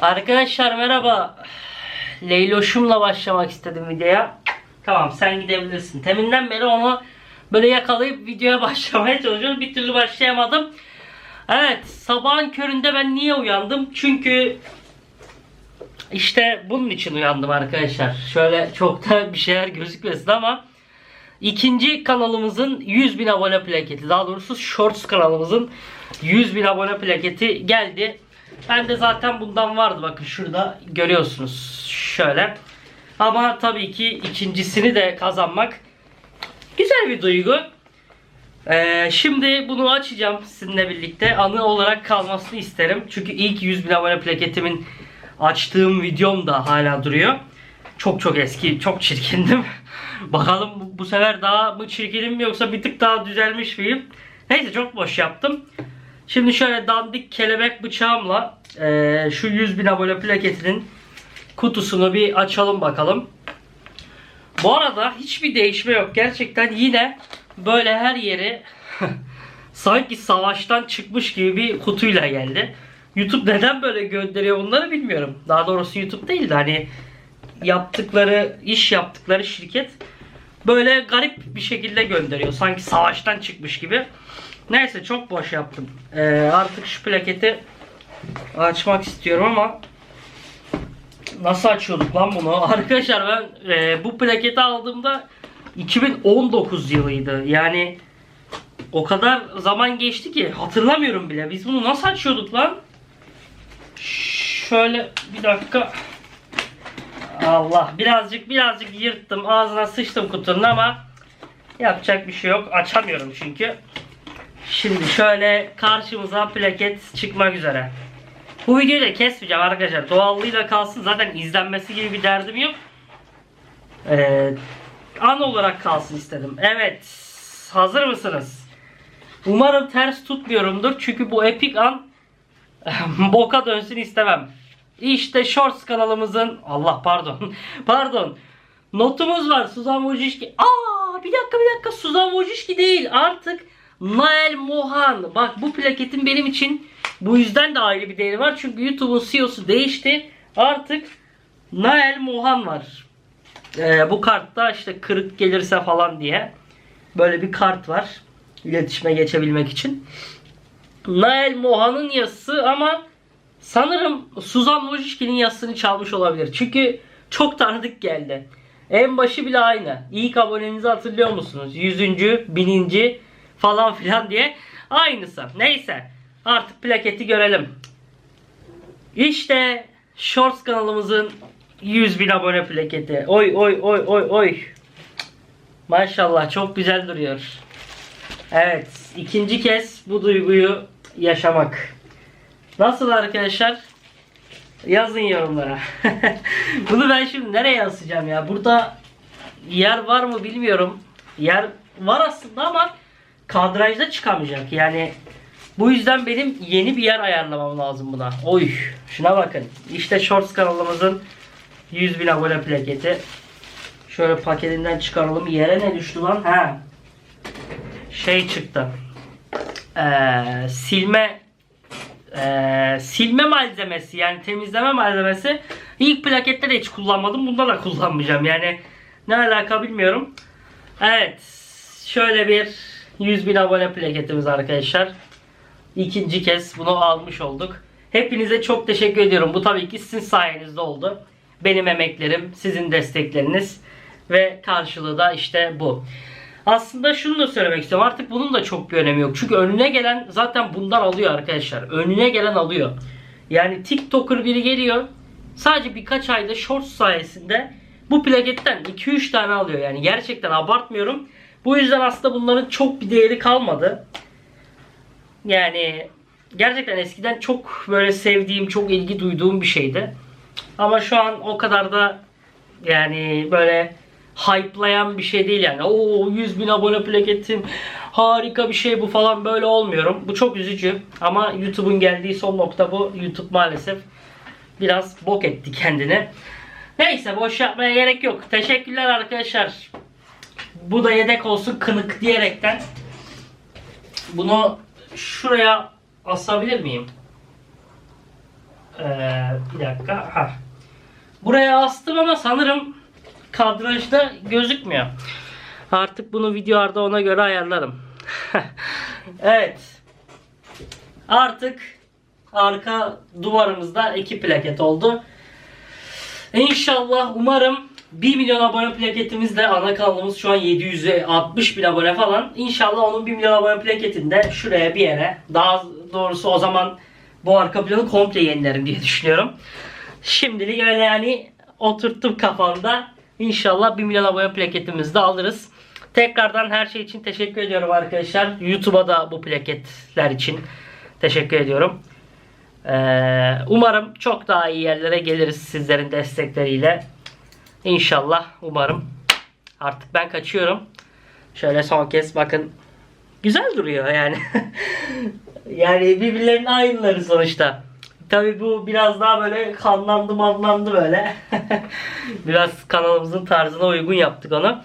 Arkadaşlar merhaba. Leyloş'umla başlamak istedim videoya. Tamam sen gidebilirsin. Teminden beri onu böyle yakalayıp videoya başlamaya çalışıyorum. Bir türlü başlayamadım. Evet sabahın köründe ben niye uyandım? Çünkü işte bunun için uyandım arkadaşlar. Şöyle çok da bir şeyler gözükmesin ama ikinci kanalımızın 100 bin abone plaketi daha doğrusu Shorts kanalımızın 100 bin abone plaketi geldi. Ben de zaten bundan vardı bakın şurada görüyorsunuz şöyle. Ama tabii ki ikincisini de kazanmak güzel bir duygu. Ee, şimdi bunu açacağım sizinle birlikte. Anı olarak kalmasını isterim. Çünkü ilk 100 bin abone plaketimin açtığım videom da hala duruyor. Çok çok eski, çok çirkindim. Bakalım bu, bu sefer daha mı çirkinim yoksa bir tık daha düzelmiş miyim? Neyse çok boş yaptım. Şimdi şöyle dandik kelebek bıçağımla eee, şu 100 bin abone plaketinin kutusunu bir açalım bakalım. Bu arada hiçbir değişme yok. Gerçekten yine böyle her yeri sanki savaştan çıkmış gibi bir kutuyla geldi. YouTube neden böyle gönderiyor bunları bilmiyorum. Daha doğrusu YouTube değil de hani yaptıkları, iş yaptıkları şirket böyle garip bir şekilde gönderiyor. Sanki savaştan çıkmış gibi. Neyse çok boş yaptım. Ee, artık şu plaketi açmak istiyorum ama nasıl açıyorduk lan bunu? Arkadaşlar ben e, bu plaketi aldığımda 2019 yılıydı. Yani o kadar zaman geçti ki hatırlamıyorum bile. Biz bunu nasıl açıyorduk lan? Şöyle bir dakika. Allah birazcık birazcık yırttım. Ağzına sıçtım kutunun ama yapacak bir şey yok. Açamıyorum çünkü. Şimdi şöyle karşımıza plaket çıkmak üzere. Bu videoyu da kesmeyeceğim arkadaşlar. Doğallığıyla kalsın. Zaten izlenmesi gibi bir derdim yok. Ee, an olarak kalsın istedim. Evet. Hazır mısınız? Umarım ters tutmuyorumdur. Çünkü bu epik an boka dönsün istemem. İşte Shorts kanalımızın Allah pardon. pardon. Notumuz var. Suzan Wojcicki. Aa bir dakika bir dakika. Suzan Wojcicki değil. Artık Nael Mohan. Bak bu plaketin benim için bu yüzden de ayrı bir değeri var. Çünkü YouTube'un CEO'su değişti. Artık Nael Mohan var. Ee, bu kartta işte kırık gelirse falan diye böyle bir kart var. İletişime geçebilmek için. Nael Mohan'ın yazısı ama sanırım Suzan Wojcicki'nin yazısını çalmış olabilir. Çünkü çok tanıdık geldi. En başı bile aynı. İlk abonenizi hatırlıyor musunuz? Yüzüncü, bininci falan filan diye. Aynısı. Neyse. Artık plaketi görelim. İşte Shorts kanalımızın 100 bin abone plaketi. Oy oy oy oy oy. Maşallah çok güzel duruyor. Evet. ikinci kez bu duyguyu yaşamak. Nasıl arkadaşlar? Yazın yorumlara. Bunu ben şimdi nereye asacağım ya? Burada yer var mı bilmiyorum. Yer var aslında ama kadrajda çıkamayacak. Yani bu yüzden benim yeni bir yer ayarlamam lazım buna. Oy şuna bakın. İşte Shorts kanalımızın 100 bin abone plaketi. Şöyle paketinden çıkaralım. Yere ne düştü lan? Ha. Şey çıktı. Ee, silme ee, silme malzemesi yani temizleme malzemesi ilk plakette de hiç kullanmadım. Bunda da kullanmayacağım. Yani ne alaka bilmiyorum. Evet. Şöyle bir 100 bin abone plaketimiz arkadaşlar. İkinci kez bunu almış olduk. Hepinize çok teşekkür ediyorum. Bu tabii ki sizin sayenizde oldu. Benim emeklerim, sizin destekleriniz ve karşılığı da işte bu. Aslında şunu da söylemek istiyorum. Artık bunun da çok bir önemi yok. Çünkü önüne gelen zaten bundan alıyor arkadaşlar. Önüne gelen alıyor. Yani TikToker biri geliyor. Sadece birkaç ayda Shorts sayesinde bu plaketten 2-3 tane alıyor. Yani gerçekten abartmıyorum. Bu yüzden aslında bunların çok bir değeri kalmadı. Yani gerçekten eskiden çok böyle sevdiğim, çok ilgi duyduğum bir şeydi. Ama şu an o kadar da yani böyle hype'layan bir şey değil yani. Oo 100 bin abone plaketim harika bir şey bu falan böyle olmuyorum. Bu çok üzücü ama YouTube'un geldiği son nokta bu. YouTube maalesef biraz bok etti kendini. Neyse boş yapmaya gerek yok. Teşekkürler arkadaşlar. Bu da yedek olsun kınık diyerekten bunu şuraya asabilir miyim? Ee, bir dakika. Ha. Buraya astım ama sanırım kadrajda gözükmüyor. Artık bunu videolarda ona göre ayarlarım. evet. Artık arka duvarımızda iki plaket oldu. İnşallah umarım 1 milyon abone plaketimizle ana kanalımız şu an 760 bin abone falan. İnşallah onun 1 milyon abone plaketinde şuraya bir yere daha doğrusu o zaman bu arka planı komple yenilerim diye düşünüyorum. Şimdilik öyle yani oturttum kafamda. İnşallah 1 milyon abone plaketimizi de alırız. Tekrardan her şey için teşekkür ediyorum arkadaşlar. YouTube'a da bu plaketler için teşekkür ediyorum. Ee, umarım çok daha iyi yerlere geliriz sizlerin destekleriyle. İnşallah umarım. Artık ben kaçıyorum. Şöyle son kez bakın. Güzel duruyor yani. yani birbirlerinin aynıları sonuçta. Tabi bu biraz daha böyle kanlandı manlandı böyle. biraz kanalımızın tarzına uygun yaptık onu.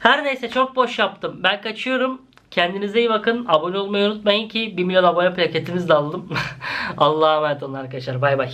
Her neyse çok boş yaptım. Ben kaçıyorum. Kendinize iyi bakın. Abone olmayı unutmayın ki 1 milyon abone plaketimizi de aldım. Allah'a emanet olun arkadaşlar. Bay bay.